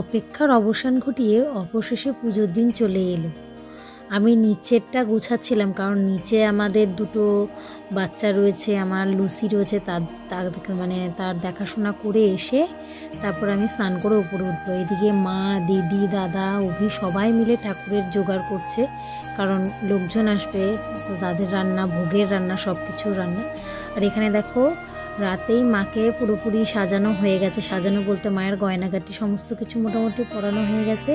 অপেক্ষার অবসান ঘটিয়ে অবশেষে পুজোর দিন চলে এলো। আমি নিচেরটা গুছাচ্ছিলাম, কারণ নিচে আমাদের দুটো বাচ্চা রয়েছে, আমার লুসি রয়েছে, তার তার মানে তার দেখাশোনা করে এসে তারপর আমি স্নান করে উপরে উঠবো। এদিকে মা, দিদি, দাদা, অভি সবাই মিলে ঠাকুরের জোগাড় করছে, কারণ লোকজন আসবে, তো তাদের রান্না, ভোগের রান্না সব কিছু রান্না। আর এখানে দেখো, রাতেই মাকে পুরোপুরি সাজানো হয়ে গেছে। সাজানো বলতে মায়ের গয়নাগাটি, সমস্ত কিছু মোটামুটি পরানো হয়ে গেছে।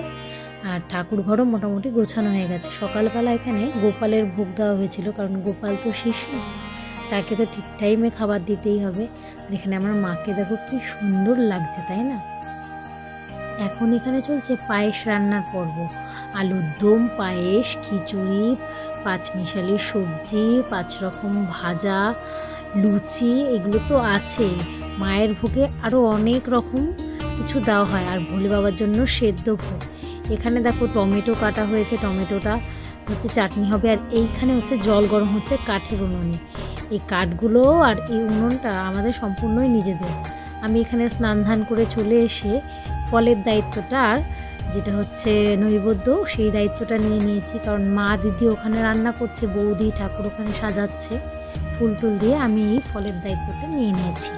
আর ঠাকুর ঘরও মোটামুটি গোছানো হয়ে গেছে। সকালবেলা এখানে গোপালের ভোগ দেওয়া হয়েছিল, কারণ গোপাল তো শিশু। তাকে তো ঠিক টাইমে খাবার দিতেই হবে। আর এখানে আমার মাকে দেখো কি সুন্দর লাগছে, তাই না? এখন এখানে চলছে পায়েস রান্নার পর্ব। আলুর দম, পায়েস, খিচুড়ি পাঁচমিশালি সবজি, পাঁচ রকম ভাজা, লুচি, এগুলো তো আছেই মায়ের ভোগে আরও অনেক রকম কিছু দেওয়া হয়। আর ভোলে বাবার জন্য সেদ্ধ ভোগ। এখানে দেখো টমেটো কাটা হয়েছে, টমেটোটা হচ্ছে চাটনি হবে আর এইখানে হচ্ছে জল গরম হচ্ছে কাঠের উনুনে। এই কাঠগুলো আর এই উনুনটা আমাদের সম্পূর্ণই নিজেদের। আমি এখানে স্নান ধান করে চলে এসে ফলের দায়িত্বটা আর যেটা হচ্ছে নৈবেদ্য, সেই দায়িত্বটা নিয়ে নিয়েছি। কারণ মা দিদি ওখানে রান্না করছে, বৌদি ঠাকুর ওখানে সাজাচ্ছে। ফুল টুল দিয়ে আমি এই ফলের দায়িত্বটা নিয়ে নিয়েছি।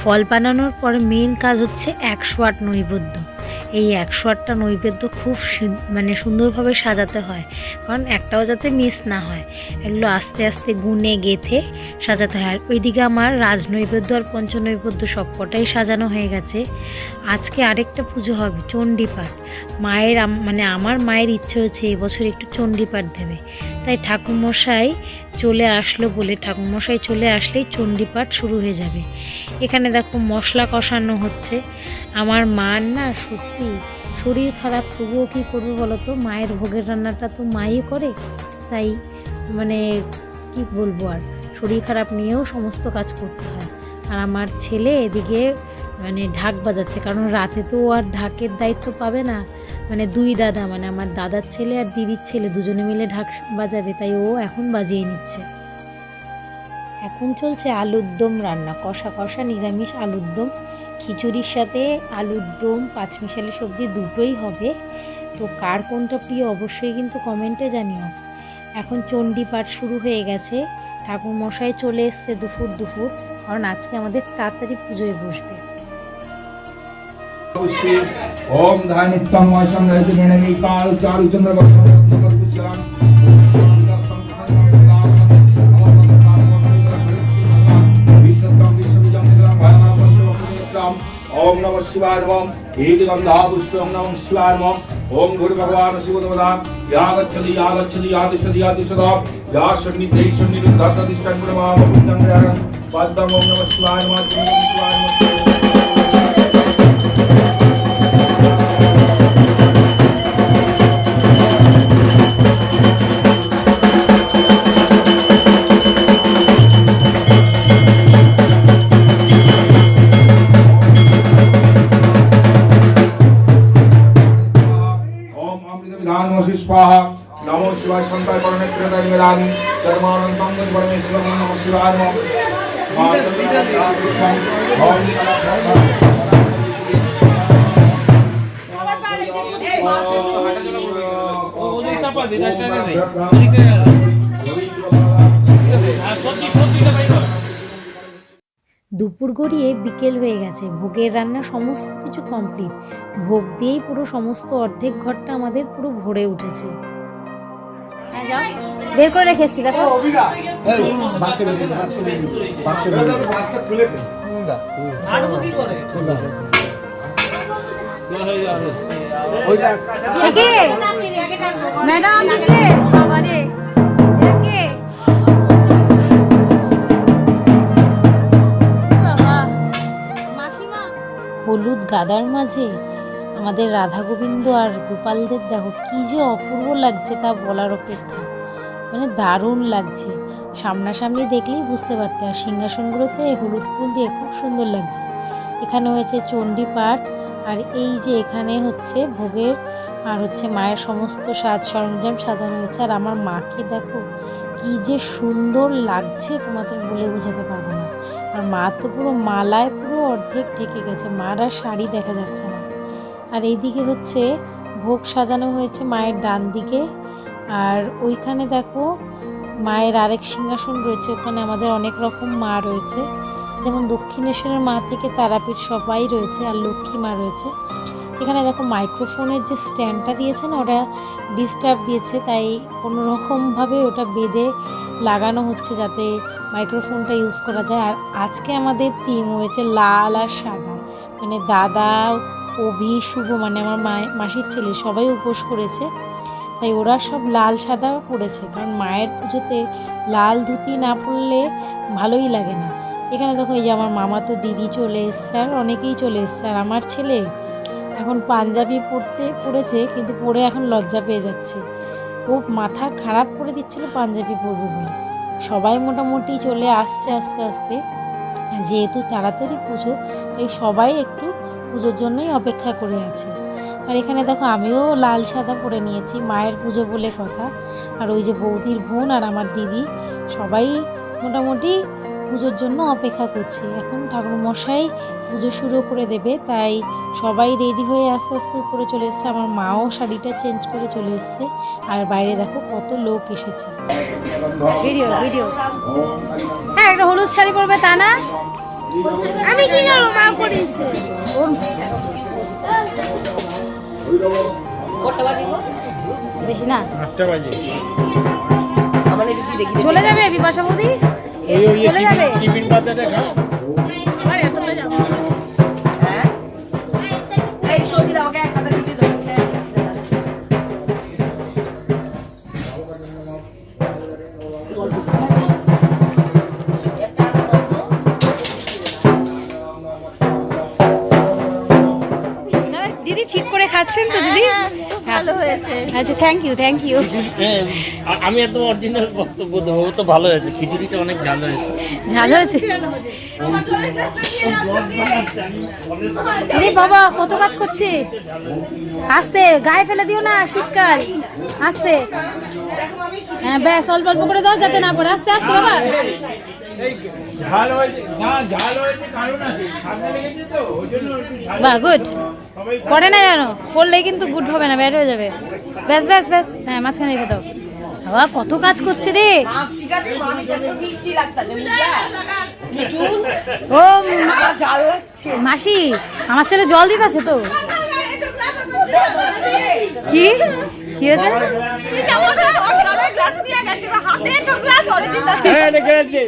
ফল বানানোর পরে মেন কাজ হচ্ছে একশো আট নৈবেদ্য। এই একশো আটটা নৈবেদ্য খুব মানে সুন্দরভাবে সাজাতে হয়। কারণ একটাও যাতে মিস না হয়। এগুলো আস্তে আস্তে গুনে গেথে সাজাতে হয়। আর ওইদিকে আমার রাজনৈবেদ্য আর পঞ্চ নৈবেদ্য সবকটাই সাজানো হয়ে গেছে। আজকে আরেকটা পুজো হবে, চণ্ডীপাঠ। মায়ের মানে আমার মায়ের ইচ্ছে হচ্ছে এবছর একটু চণ্ডীপাঠ দেবে। তাই ঠাকুরমশাই চলে আসলো বলে, ঠাকুরমশাই চলে আসলেই চণ্ডীপাঠ শুরু হয়ে যাবে। এখানে দেখো মশলা কষানো হচ্ছে। আমার মার না সত্যি শরীর খারাপ, তবুও কী করবে বলো তো? মায়ের ভোগের রান্নাটা তো মাই করে, তাই মানে কি বলব আর? শরীর খারাপ নিয়েও সমস্ত কাজ করতে হয়। আর আমার ছেলে এদিকে মানে ঢাক বাজাচ্ছে, কারণ রাতে তো আর ঢাকের দায়িত্ব পাবে না। মানে দুই দাদা মানে আমার দাদার ছেলে আর দিদির ছেলে দুজনে মিলে ঢাক বাজাবে, তাই ও এখন বাজিয়ে নিচ্ছে। এখন চলছে আলুর দম রান্না, কষা কষা নিরামিষ আলুর দম। খিচুড়ির সাথে আলুর দম, পাঁচমিশালি সবজি দুটোই হবে। তো কার কোনটা প্রিয় অবশ্যই কিন্তু কমেন্টে জানিও। এখন চণ্ডী পাঠ শুরু হয়ে গেছে ঠাকুর মশাই চলে এসছে দুপুর দুপুর, কারণ আজকে আমাদের তাড়াতাড়ি পুজোয় বসবে। ओम धानित्यं वशं रजनीनमी काल चारु चंद्र वक्षम ओम नमः शिवाय नमः एक गंधा पुष्प ओम नमः शिवाय नमः ओम गुरु भगवान शिव देवता या गच्छति या गच्छति या तिष्ठति या तिष्ठति या सन्निधि सन्निधि धत्त तिष्ठन् गुरुमा पुण्यं पद्मं ओम नमः शिवाय नमः ओम नमः शिवाय नमः। शिवाय नमः ওদের চাপা দিই না টেনে দেই ওদিকে আর সবজি সবজিটা পাই না দুপুর গড়িয়ে বিকেল হয়ে গেছে ভোগের রান্না সমস্ত কিছু কমপ্লিট ভোগ দিয়েই পুরো সমস্ত অর্ধেক ঘরটা আমাদের পুরো ভরে উঠেছে হ্যাঁ, যাও। বের করে রেখেছি দেখো। হয়ে ম্যাডাম বাবারে হলুদ গাদার মাঝে আমাদের রাধা গোবিন্দ আর গোপালদের দেখো কি যে অপূর্ব লাগছে তা বলার অপেক্ষা। মানে দারুণ লাগছে। সামনাসামনি দেখলেই বুঝতে পারতে, আর সিংহাসনগুলোতে হলুদ ফুল দিয়ে খুব সুন্দর লাগছে। এখানে হয়েছে চণ্ডী পাঠ, আর এই যে এখানে হচ্ছে ভোগের, আর হচ্ছে মায়ের সমস্ত সাজ সরঞ্জাম সাজানো হয়েছে। আর আমার মাকে দেখো, কি যে সুন্দর লাগছে, তোমাদের বলে বোঝাতে পারব না। আর মা তো পুরো মালায় পুরো অর্ধেক ঢেকে গেছে, মার আর শাড়ি দেখা যাচ্ছে না। আর এইদিকে হচ্ছে ভোগ সাজানো হয়েছে মায়ের ডান দিকে। আর ওইখানে দেখো মায়ের আরেক সিংহাসন রয়েছে, ওখানে আমাদের অনেক রকম মা রয়েছে। যেমন দক্ষিণেশ্বরের মা থেকে তারাপীঠ সবাই রয়েছে আর লক্ষ্মী মা রয়েছে। এখানে দেখো মাইক্রোফোনের যে স্ট্যান্ডটা দিয়েছে না ওটা ডিস্টার্ব দিয়েছে, তাই কোনো রকমভাবে ওটা বেঁধে লাগানো হচ্ছে যাতে মাইক্রোফোনটা ইউজ করা যায়। আর আজকে আমাদের থিম হয়েছে লাল আর সাদা। মানে দাদা অভি শুভ মানে আমার মাসির ছেলে, সবাই উপোস করেছে। তাই ওরা সব লাল সাদা পরেছে কারণ মায়ের পুজোতে লাল ধুতি না পরলে ভালোই লাগে না। এখানে দেখো, এই যে আমার মামা তো দিদি চলে এসছে, আর অনেকেই চলে এসছে, আর আমার ছেলে এখন পাঞ্জাবি পরতে পড়েছে, কিন্তু পরে এখন লজ্জা পেয়ে যাচ্ছে। ও মাথা খারাপ করে দিচ্ছিল পাঞ্জাবি পরবে বলে। সবাই মোটামুটি চলে আসছে, আস্তে আস্তে। যেহেতু তাড়াতাড়ি পুজো, তাই সবাই একটু পুজোর জন্যই অপেক্ষা করে আছে। আর এখানে দেখো আমিও লাল সাদা পরে নিয়েছি মায়ের পুজো বলে কথা। আর ওই যে বৌদির বোন আর আমার দিদি সবাই মোটামুটি পুজোর জন্য অপেক্ষা করছে। এখন ঠাকুরমশাই পুজো শুরু করে দেবে তাই সবাই রেডি হয়ে আস্তে আস্তে উপরে চলে এসছে। আমার মাও শাড়িটা চেঞ্জ করে চলে এসছে। আর বাইরে দেখো কত লোক এসেছে। Video video. হ্যাঁ একটা হলুদ শাড়ি পরবে তা না? আমি কি করব? মা করেছে। বেশি না। আটটা বাজে। চলে যাবে বিপাশা বৌদি? চলে যাবে? টিফিন পাতাটা খাও দিদি খাচ্ছেন তো দিদি? হ্যাঁ, ভালো হয়েছে। আচ্ছা থ্যাংক ইউ থ্যাংক ইউ হ্যাঁ, আমি একদম অরিজিনাল বক্তব্য দেবো তো ভালো হয়েছে খিচুড়িটা অনেক ঝাল হয়েছে। ঝাল হয়েছে? আরে বাবা কত কাজ করছে? আস্তে গায়ে ফেলে দিও না শীতকাল। আস্তে। হ্যাঁ ব্যাস অল্প অল্প করে দাও যাতে না পড়ে। আস্তে আস্তে বাবা। ঝাল হয়েছে না ঝাল হয়েছে কারণ আছে। ঠান্ডা লেগেছে তো ওই জন্য একটু ঝাল বাহ গুড পড়ে না জানো পড়লেই কিন্তু গুড হবে না ব্যাড হয়ে যাবে। ব্যাস ব্যাস ব্যাস। হ্যাঁ মাঝখানে রেখে দাও। বাবা কত কাজ করছে রে। ও মাসি আমার ছেলে জল দিতেছে তো। কি? কি হয়েছে? হ্যাঁ রেখে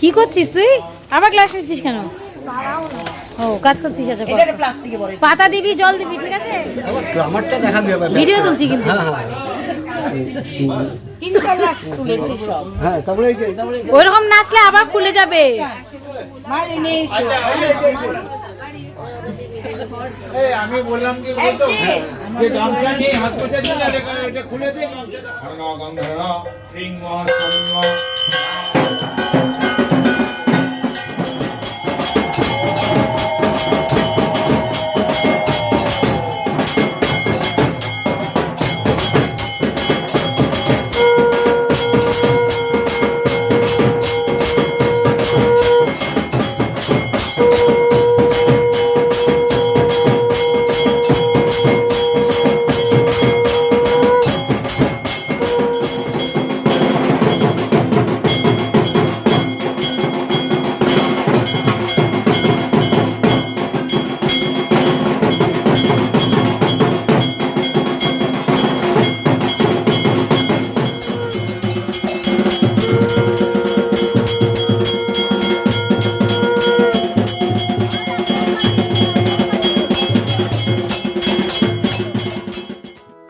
কি করছিস তুই আবার গ্লাস নিচ্ছিস কেন ও কাজ করছিস আচ্ছা। পাতা দিবি জল দিবি ঠিক আছে? গ্রামারটা দেখাবি ভিডিও তুলছি কিন্তু। হ্যাঁ হ্যাঁ তারপরে এই যে তারপরে ওইরকম নাচলে আবার খুলে যাবে। আমি বললাম কি বলতো যে। গামছা নিয়ে হাত পোছা দিলে এটা এটা খুলে দে। গামছাটা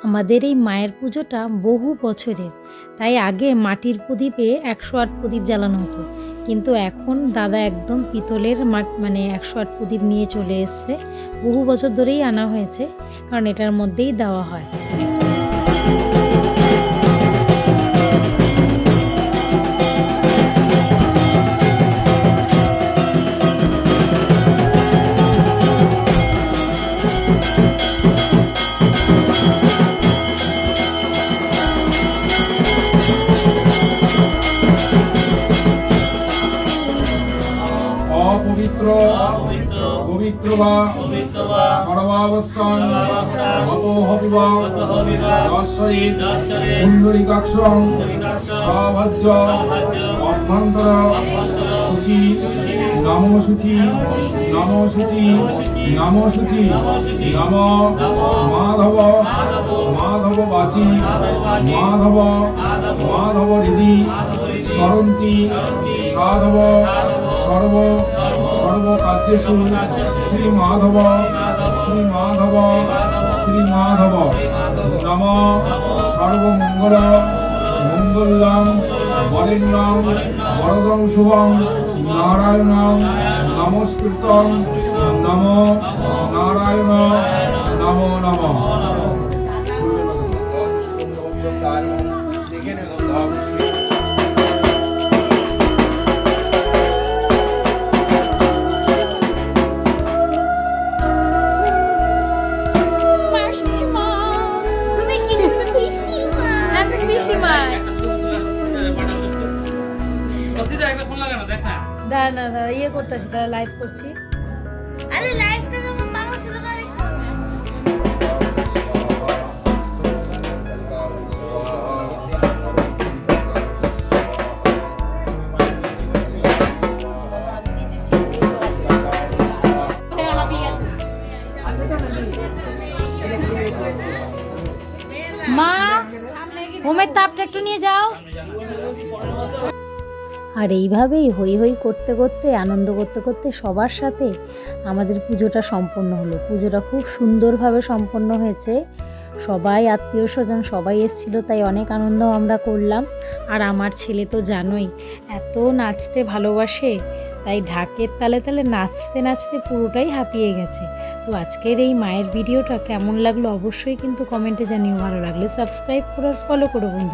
আমাদের এই মায়ের পুজোটা বহু বছরের। তাই আগে মাটির প্রদীপে একশো আট প্রদীপ জ্বালানো হতো। কিন্তু এখন দাদা একদম পিতলের মানে একশো আট প্রদীপ নিয়ে চলে এসছে। বহু বছর ধরেই আনা হয়েছে, কারণ এটার মধ্যেই দেওয়া হয়। বা সর্বাবস্থান মত হবিবা দর্শয়িত পুণ্ডরিকাক্ষ সভজ্য, অভ্যন্তর, সূচি নম সূচি মাধব মাধব বাচি, মাধব মাধব হৃদি স্মরন্তি সাধব, সর্ব সর্বকার্যেষু শ্রী মাধব শ্রী মাধব শ্রী মাধব নম সর্বমঙ্গল মঙ্গলম বরেণ্যম বরদং শুভম নারায়ণম নমস্কৃতম নম নারায়ণ নম নম দাঁড়া সেটা লাইভ করছি। আর এইভাবেই হই হই করতে করতে, আনন্দ করতে করতে সবার সাথে আমাদের পুজোটা সম্পন্ন হলো। পুজোটা খুব সুন্দরভাবে সম্পন্ন হয়েছে। সবাই আত্মীয় স্বজন সবাই এসেছিল, তাই অনেক আনন্দ আমরা করলাম। আর আমার ছেলে তো জানোই, এত নাচতে ভালোবাসে, তাই ঢাকের তালে তালে নাচতে নাচতে পুরোটাই হাঁপিয়ে গেছে। তো আজকের এই মায়ের ভিডিওটা কেমন লাগল অবশ্যই কিন্তু কমেন্টে জানিও। ভালো লাগলে সাবস্ক্রাইব করো আর ফলো করো বন্ধু।